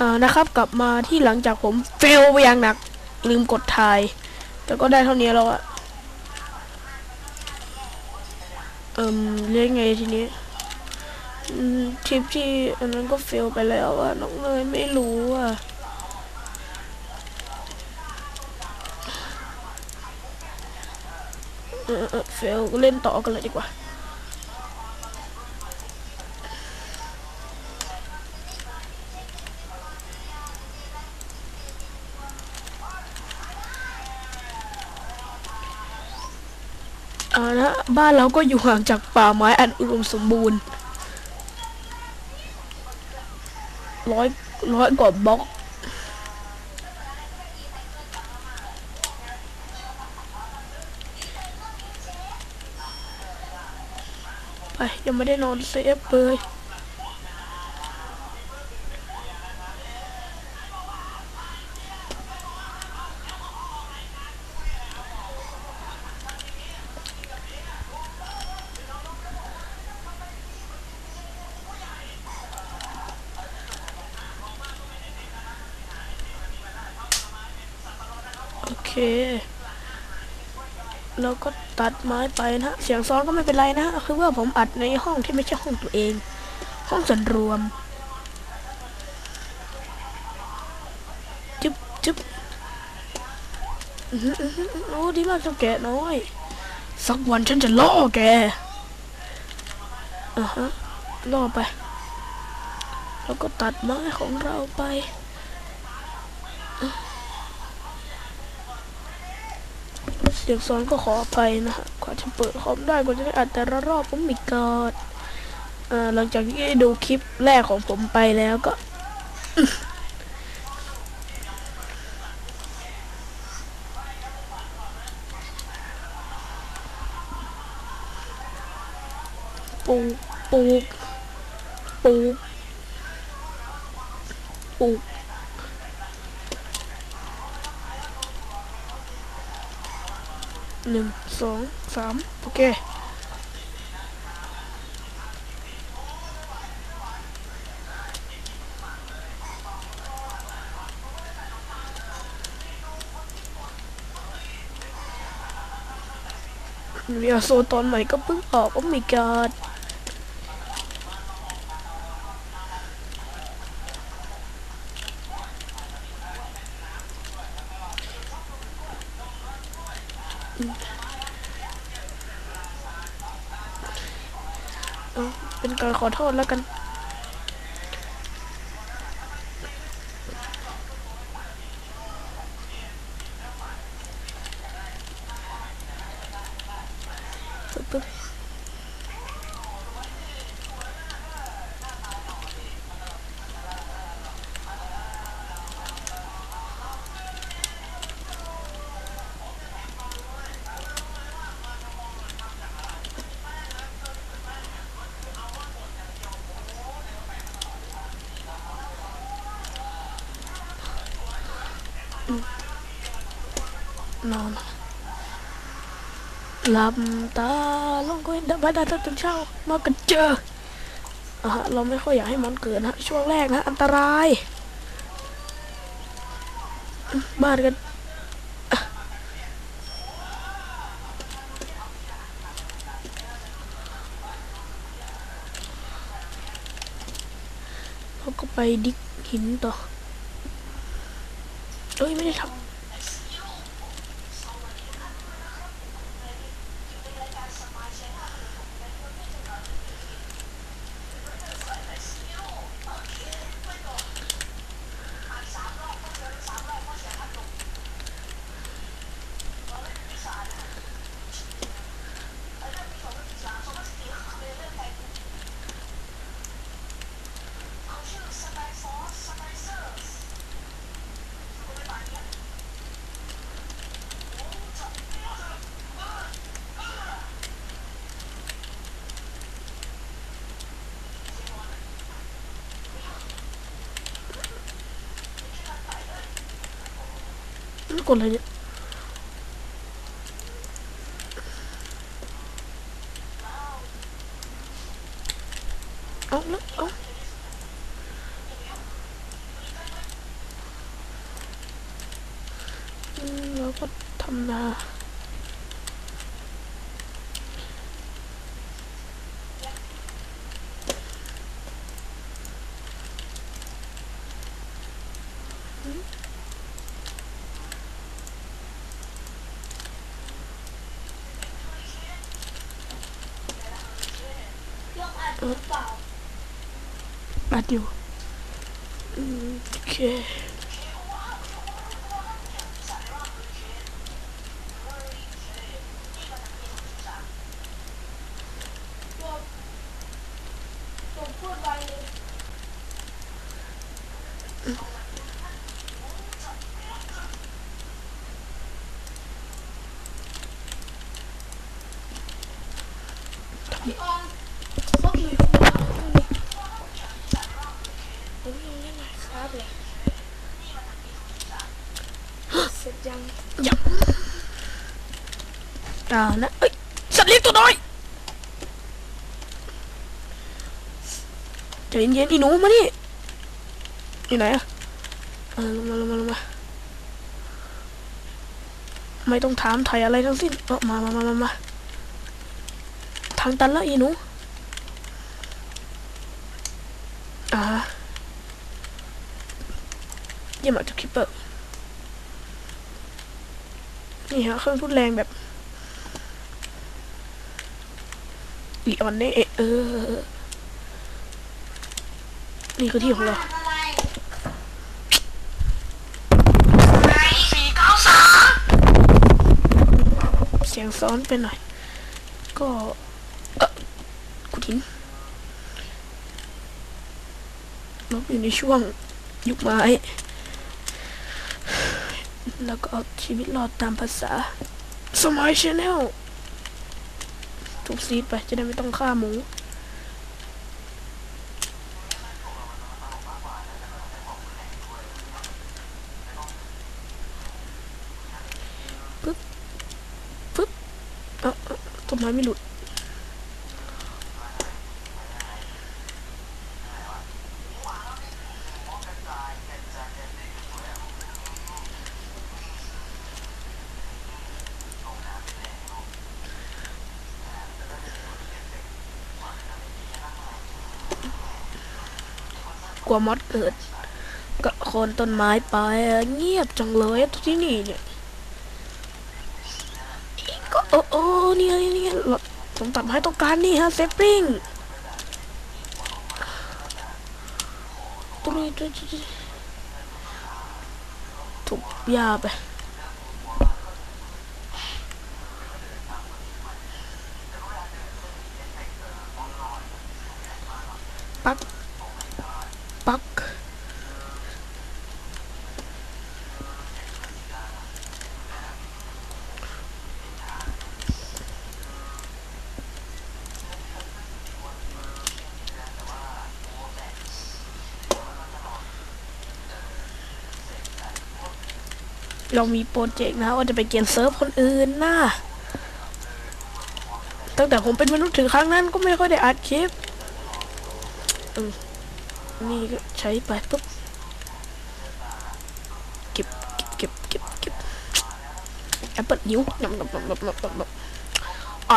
อ่านะครับกลับมาที่หลังจากผมเฟลไปอย่างหนัก ลืมกดถ่าย แต่ก็ได้เท่านี้แล้วอะเอิมเรียกไงทีนี้ทริปที่อันนั้นก็เฟลไปแล้วอะน้องเนยไม่รู้อะเออเฟลเล่นต่อกันเลยดีกว่า อ่านะบ้านเราก็อยู่ห่างจากป่าไม้อันอุดมสมบูรณ์ร้อยร้อยกว่าบล็อก ไปยังไม่ได้นอนเซฟเลย เคแล้วก็ตัดไม้ไปนะฮะ เสียงซ้อนก็ไม่เป็นไรนะฮะ คือว่าผมอัดในห้องที่ไม่ใช่ห้องตัวเอง ห้องส่วนรวมจึ๊บจึ๊บอื้อหืออื้อหือโอ้ดีมากเจ้าแกน้อย สักวันฉันจะล่อแกอะฮะล่อไป แล้วก็ตัดไม้ของเราไป สียงซ้อนก็ขออภัยนะฮะกว่าจะเปิดคอมได้กว่าจะได้อัดแต่ละรอบผมมีกอดอ่าหลังจากที่ดูคลิปแรกของผมไปแล้วก็ปูปูปูปู หนึ่งสองสามโอเคเรียโซตอนใหม่ก็เพิ่งออกโอ้มีกาดเอาเป็น การขอโทษแล้วกัน ปึ๊บ นอนหลับตาลงก็เห็นไปได้จนเช้ามากันเจออะฮะเราไม่ค่อยอยากให้มันเกิดนะช่วงแรกนะอันตรายบ้านกันเราก็ไปดิกหินต่อเอ้ยไม่ได้ทำ กดอะไรเนี่ยเอาแล้วเอา แล้วก็ทำนา อัดอยู่อืมโอเคเสร็จยัง ยับอ่านะ เอ้ย สัตว์เลี้ยงตัวน้อย ใจเย็นๆอีหนูมานี่อยู่ไหนอะลงมาลงมาลงมาไม่ต้องถามไทยอะไรทั้งสิ้นเออมามามามามาทางตันแล้วอีหนูอ่าเยี่ยมมาจากคิปเปอร์นี่ฮะเครื่องทุนแรงแบบลีออนเน่เออ นี่คือที่ของเราสี่เก้าสามเสียงซ้อนไปหน่อย ก็เออกุทินเราอยู่ในช่วงยุคไม้ แล้วก็เอาชีวิตรอดตามภาษา สมัยชแนลถูกซีดไปจะได้ไม่ต้องฆ่าหมู ปึ๊บ ปึ๊บ เอ้าเอ้าต้น ไมไม่หลุด กลัวมอดเกิด ก็โคนต้นไม้ไปเงียบจังเลยที่นี่เนี่ย โอ้โอ้เนี่ยเนี่ยเนี่ยเราต้องตัดให้ต้องการนี่ฮะเซฟริงตรงนี้ตรงนี้ถูกยาไป เรามีโปรเจกต์นะว่าจะไปเกียนเซิร์ฟคนอื่นนะตั้งแต่ผมเป็นมนุษย์ถึงครั้งนั้นก็ไม่ค่อยได้อัดคลิปนี่ก็ใช้ไปปุ๊บเก็บเก็บเก็บเก็บแอปเปิลนิ้วยำยำยำยำยำยำยำ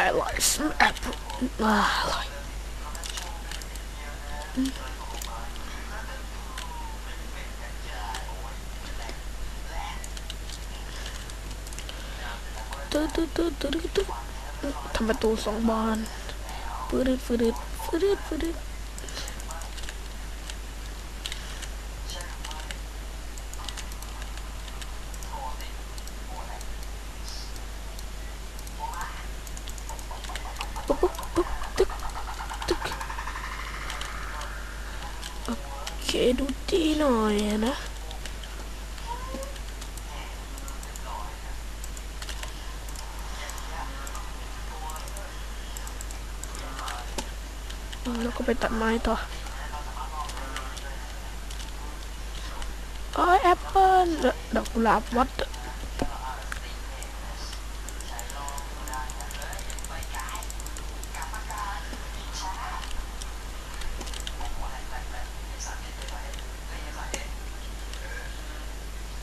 I like some apple อ่าอร่อย ตึ๊ดตึ๊ดตึ๊ดตึ๊ดทำประตูสองบานฟืดฟืดฟืดฟืดโอเคดูดีหน่อยนะ แล้วก็ ไปตัดไม้ต่อโอ้ยแอปเปิ้ลดอกกุหลาบวัด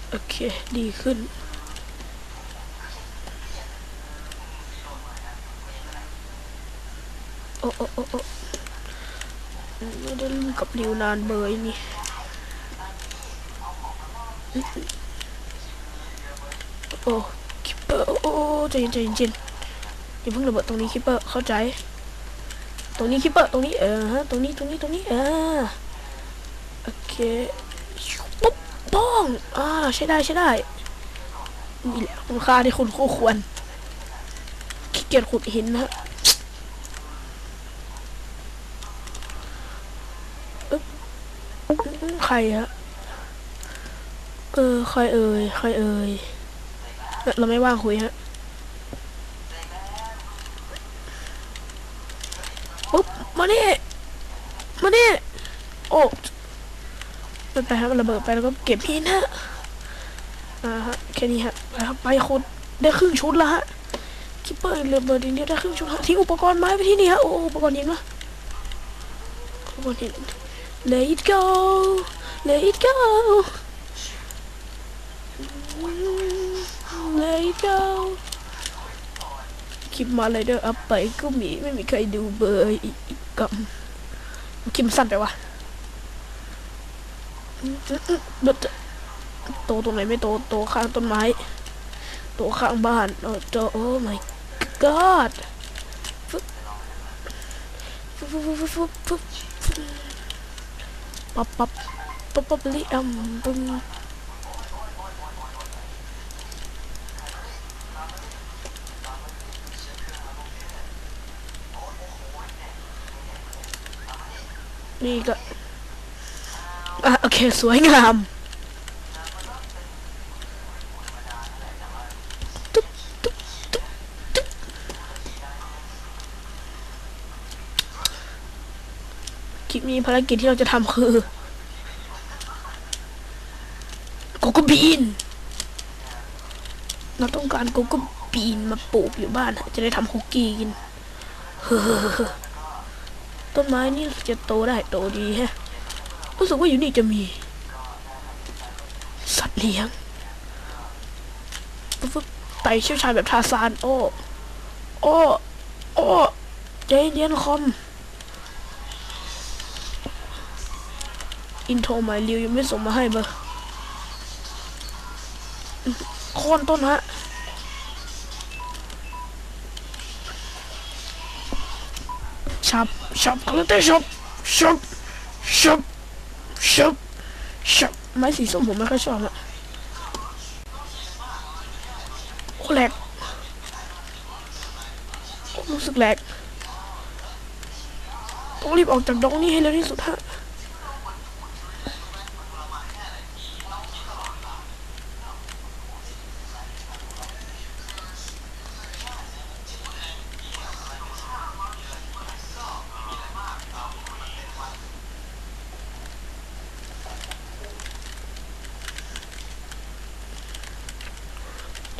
โอเค ดีขึ้น ดิวนานเบยนี่โอ้คิปเปอร์โอ้ใจเย็นใจเย็นใจเย็นอย่าเพิ่งระเบิดตรงนี้คิปเปอร์เข้าใจ ตรงนี้คิปเปอร์ตรงนี้เออฮะตรงนี้ตรงนี้ตรงนี้เออโอเคปุ๊บป้องอ่าใช้ได้ใช้ได้นี่แหละคุณค่าที่คุณคู่ควรขี้เกียจขุดหินนะฮะ ใครอะเออใครเอ่ยใครเอ่ยเอ่อเราไม่ว่างคุยฮะปุ๊บมานี่มานี่โอ้ไปไปฮะมันระเบิดไปแล้วก็เก็บหินฮะอ่าฮะแค่นี้ฮะไปครับไปคนได้ครึ่งชุดแล้วฮะคิปเปอร์ระเบิดอีกนิดได้ครึ่งชุดฮะทิ้งอุปกรณ์ไม้ไปที่นี่ฮะโอ้อุปกรณ์หินมาอุปกรณ์หิน Let it go Let it go Let it go คลิปมาเลยเด้ออัพไปก็มีไม่มีใครดูเบอร์อีกกับคลิปสั้นไปวะโตตรงไหนไม่โตโตข้างต้นไม้ โตข้างบ้านโอ้โตโอ้ my god ฟึบฟึบฟึบฟึบฟึบ ปับปับปับปับลีอมปึ้งนี่ก็อะโอเค สวยงามตุ๊บตุ๊บตุ๊บตุ๊บ คลิปนี้ภารกิจที่เราจะทำคือโกโก้บีน เราต้องการโกโก้บีนมาปลูกอยู่บ้าน จะได้ทำคุกกี้กินเฮ้อต้นไม้นี่จะโตได้โตดีแฮะรู้สึกว่าอยู่นี่จะมี สัตว์เลี้ยงปุ๊บปุ๊บไต่เชี่ยวชาญแบบทาซาน โอ้ โอ้ โอ้ใจเย็นคอม อินโทรหมายเรียวยังไม่ส่งมาให้เบอร์โค่นต้นฮะชับชับคาราเต้ชับชับชับชับชับไม้สีส้มผมไม่ค่อยชอบอะโอ้แหลกรู้สึกแหลกต้องรีบออกจากดงนี้ให้เร็วที่สุดฮะ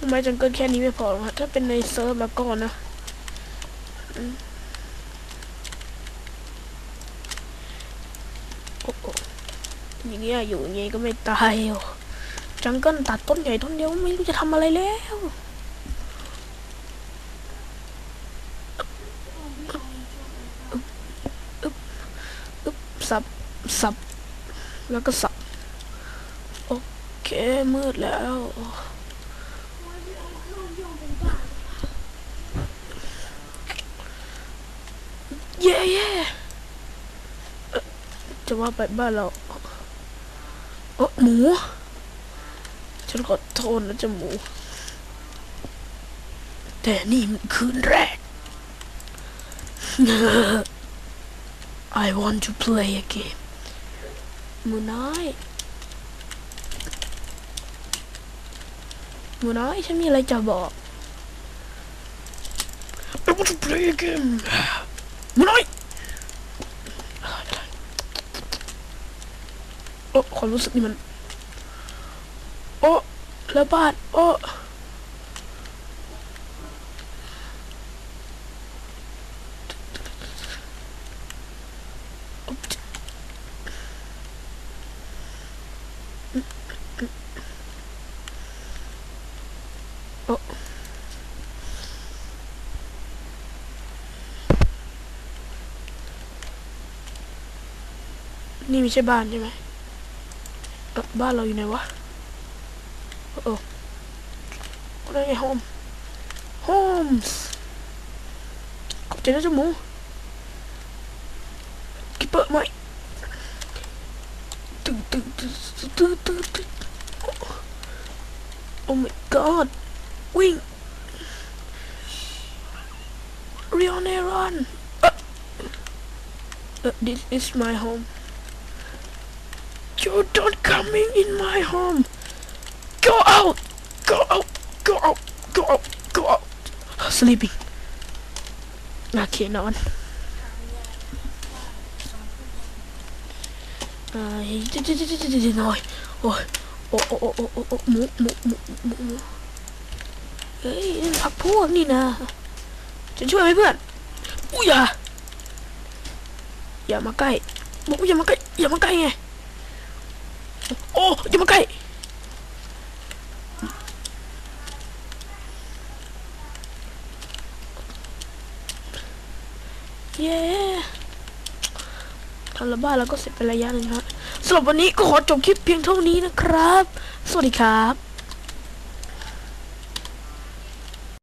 ไมจังเกิลแค่นี้ไม่พอหรอกฮะถ้าเป็นในเซิร์ฟแล้วก็นะอืมโอ้โหอย่างเงี้ยอยู่อย่างเงี้ยก็ไม่ตายหรอกจังเกิลตัดต้นใหญ่ต้นเดียวไม่รู้จะทำอะไรแล้วสับสับแล้วก็สับ โอเค มืดแล้ว เย่เย่จะว่าไปบ้านเราโอ้หมู ฉันขอโทษนะจะหมู แต่นี่มันคืนแรก I want to play a game หมูน้อย หมูน้อยฉันมีอะไรจะบอก I want to play a game หมูน้อยโอ้ความรู้สึกนี่มัน โอ้แล้วบ้านโอ้ นี่ไม่ใช่บ้านใช่ไหมบ้านเราอยู่ไหนวะเอออะไรไงโฮมโฮมขอบใจนะเจ้าหมูกิเปอร์ไหมตึ๊ดตึ๊ดตึ๊ดตึ๊ดตึ๊ดตึ๊ดโอ้ my god วิ่ง Rion Aaron uh, uh, this is my home you don't coming in my home go out go out go out go out go out sleeping โอเคนอนอ่าเดี๋ยวเดี๋ยวเดี๋ยว เอ้ยโอ้โอ้โอ้โอ้โอ้โอ้หมูหมูหมูหมูหมูเฮ้ยพักพวกนี่นะจะช่วยไหมเพื่อนอุ้ยอย่าอย่ามาใกล้บอกว่าอย่ามาใกล้อย่ามาใกล้ไงโอ้อย่ามาใกล้เย้ทำระบ้านแล้วก็เสร็จไประยะหนึ่งฮะสำหรับวันนี้ก็ขอจบคลิปเพียงเท่านี้นะครับ สวัสดีครับ